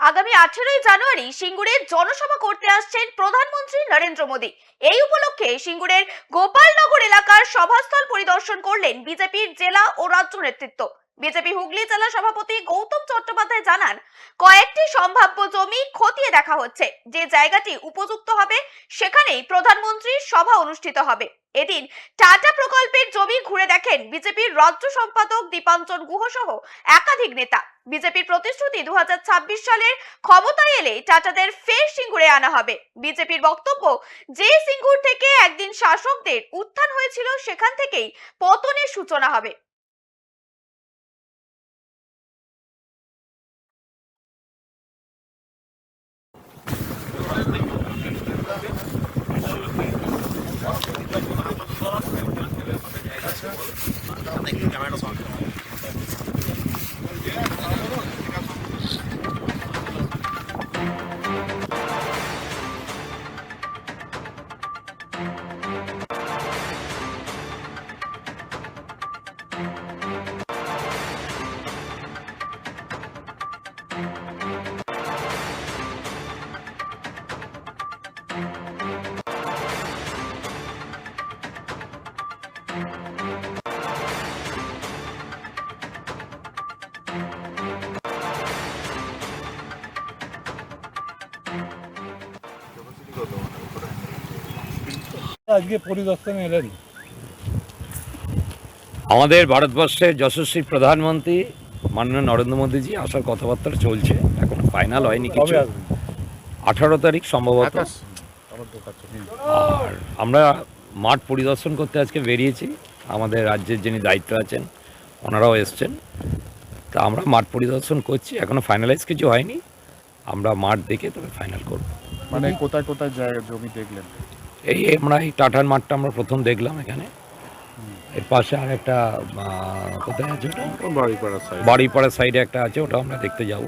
আগামী আঠেরোই জানুয়ারি সিঙ্গুরে জনসভা করতে আসছেন প্রধানমন্ত্রী নরেন্দ্র মোদী। এই উপলক্ষে সিঙ্গুরের গোপালনগর এলাকার সভাস্থল পরিদর্শন করলেন বিজেপির জেলা ও রাজ্য নেতৃত্ব। বিজেপি হুগলি জেলা সভাপতি গৌতম চট্টোপাধ্যায় জানান, কয়েকটি সম্ভাব্য জমি খতিয়ে দেখা হচ্ছে। যে জায়গাটি উপযুক্ত হবে, সেখানেই প্রধানমন্ত্রীর সভা অনুষ্ঠিত হবে। এদিন টাটা প্রকল্পের জমি ঘুরে দেখেন বিজেপির রাজ্য সম্পাদক দীপাঞ্চন গুহ সহ একাধিক নেতা। বিজেপির প্রতিশ্রুতি দু হাজার ছাব্বিশ সালের ক্ষমতায় এলে টাটাদের ফের সিঙ্গুরে আনা হবে। বিজেপির বক্তব্য, যে সিঙ্গুর থেকে একদিন শাসকদের উত্থান হয়েছিল, সেখান থেকেই পতনের সূচনা হবে। আজকে পরিদর্শনে এলেন। আমাদের ভারতবর্ষের যশস্বী প্রধানমন্ত্রী মাননীয় নরেন্দ্র মোদীজি আসার কথাবার্তা চলছে এখন ফাইনাল হয়নি কিছু। আঠারো তারিখ সম্ভবত। আর আমরা মাঠ পরিদর্শন করতে আজকে বেরিয়েছি আমাদের রাজ্যের যিনি দায়িত্ব আছেন ওনারাও এসছেন। তা আমরা মাঠ পরিদর্শন করছি এখনও ফাইনালাইজ কিছু হয়নি। আমরা মাঠ দেখে তবে ফাইনাল করব। মানে কোথায় কোথায় জায়গা জমি দেখলেন? এই আমরা এই টাটার মাঠটা আমরা প্রথম দেখলাম এখানে। এর পাশে আর একটা কোথায় আছে ওটা? বাড়িপাড়া সাইড একটা আছে ওটা আমরা দেখতে যাব।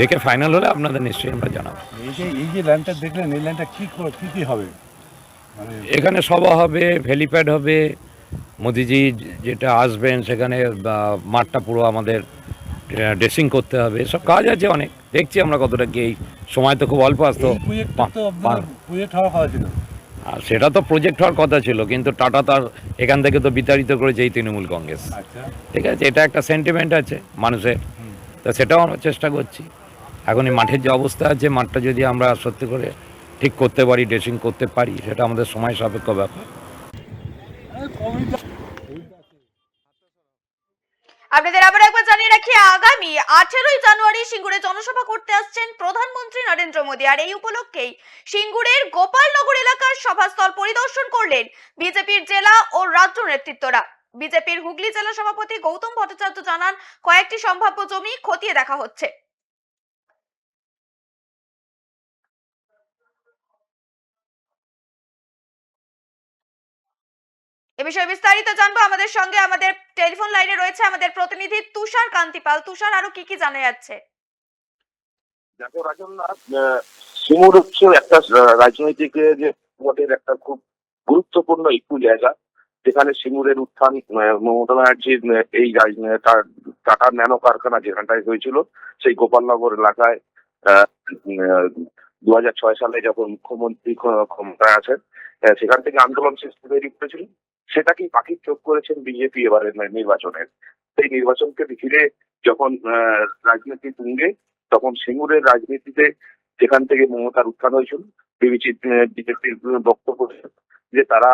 দেখে ফাইনাল হলে আপনাদের নিশ্চয়ই আমরা জানাব। এই যে এই যে ল্যান্ডটা দেখলেন এই ল্যান্ডটা কি কি কি হবে? মানে এখানে সভা হবে ভেলিপ্যাড হবে মোদিজি যেটা আসবেন সেখানে মাঠটা পুরো আমাদের ড্রেসিং করতে হবে। সব কাজ আছে অনেক। দেখছি আমরা কতটা কি এই সময় তো খুব অল্প আসতো। আর সেটা তো প্রজেক্ট হওয়ার কথা ছিল কিন্তু টাটা তার এখান থেকে তো বিতাড়িত করেছে এই তৃণমূল কংগ্রেস। আচ্ছা। ঠিক আছে এটা একটা সেন্টিমেন্ট আছে মানুষের। তা সেটাও আমরা চেষ্টা করছি। এখন এই মাঠের যে অবস্থা আছে মাঠটা যদি আমরা সত্যি করে ঠিক করতে পারি ড্রেসিং করতে পারি সেটা আমাদের সময় সাপেক্ষ ব্যাপার। আপনাদের আবার একবার জানিয়ে রাখি, আগামী আঠেরোই জানুয়ারি সিঙ্গুরে জনসভা করতে আসছেন প্রধানমন্ত্রী নরেন্দ্র মোদী। আর এই উপলক্ষেই সিঙ্গুরের গোপালনগর এলাকার সভাস্থল পরিদর্শন করলেন বিজেপির জেলা ও রাজ্য নেতৃত্বরা। বিজেপির হুগলি জেলা সভাপতি গৌতম ভট্টাচার্য জানান, কয়েকটি সম্ভাব্য জমি খতিয়ে দেখা হচ্ছে। এ বিষয়ে বিস্তারিত জানব আমাদের সঙ্গে। আমাদের টেলিফোন লাইনে রয়েছে আমাদের প্রতিনিধি তুষার কান্তিপাল। তুষার আরও কি কি জানা যাচ্ছে? দেখো রাজনাথ সিঙ্গুর হচ্ছে একটা রাজনৈতিক যে ভোটের একটা খুব গুরুত্বপূর্ণ একটু জায়গা যেখানে সিঙ্গুরের উত্থান মমতা ব্যানার্জির এই টাটার ন্যানো কারখানা যেখানটায় হয়েছিল সেই গোপালনগর এলাকায় দু হাজার ছয় সালে যখন মুখ্যমন্ত্রী ক্ষ- ক্ষমতায় আহ, সেখান থেকে আন্দোলন সৃষ্টি তৈরি করেছিল। সেটাকেই পাখির চোখ করেছেন বিজেপি এবারের নির্বাচনের। সেই নির্বাচনকে ঘিরে যখন রাজনীতি তুঙ্গে, তখন সিঙ্গুরের রাজনীতিতে যেখান থেকে মমতার উত্থান হয়েছিল বিবেচিত বিজেপির বক্তব্য যে তারা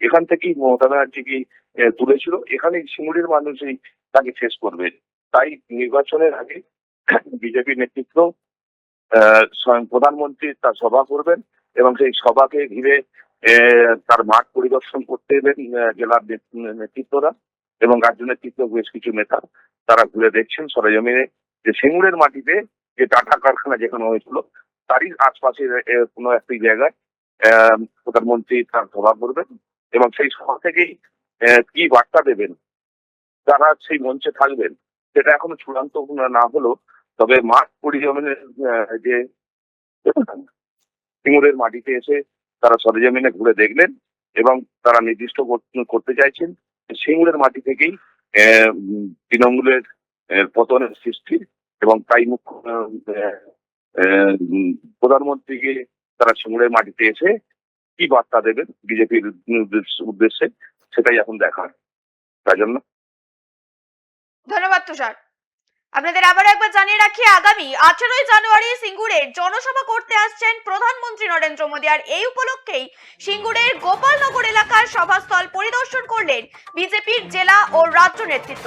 এখান থেকেই মমতা ব্যানার্জিকে তুলেছিল। এখানেই সিঙ্গুরের মানুষই তাকে শেষ করবে। তাই নির্বাচনের আগে বিজেপি নেতৃত্ব স্বয়ং প্রধানমন্ত্রী তার সভা করবেন এবং সেই সভাকে ঘিরে তার মাঠ পরিদর্শন করতে এলেন জেলার নেতৃত্বরা এবং রাজ্য নেতৃত্ব বেশ কিছু নেতা তারা ঘুরে দেখছেন সরেজমিনে যে সিঙ্গুরের মাটিতে যে টাটা কারখানা যেখানে হয়েছিল, তারই আশপাশের কোনো একটি জায়গায় প্রধানমন্ত্রী তার সভা করবেন এবং সেই সভা থেকেই কি বার্তা দেবেন, তারা সেই মঞ্চে থাকবেন, সেটা এখনও চূড়ান্ত না হলো তবে মাঠ পরিজমিনের যে সিঙ্গুরের মাটিতে এসে তারা সরেজমিনে ঘুরে দেখলেন এবং তারা নির্দিষ্ট করতে চাইছেন সিঙ্গুরের মাটি থেকেই তৃণমূলের পতনের সৃষ্টি এবং তাই মুখ্য প্রধানমন্ত্রীকে তারা সিঙ্গুরের মাটিতে এসে কি বার্তা দেবেন বিজেপির উদ্দেশ্যে সেটাই এখন দেখার। তাই জন্য। ধন্যবাদ তুষার। আপনাদের আবার একবার জানিয়ে রাখি, আগামী আঠেরোই জানুয়ারি সিঙ্গুরের জনসভা করতে আসছেন প্রধানমন্ত্রী নরেন্দ্র মোদী। আর এই উপলক্ষেই সিঙ্গুরের গোপালনগর এলাকার সভাস্থল পরিদর্শন করলেন বিজেপির জেলা ও রাজ্য নেতৃত্ব।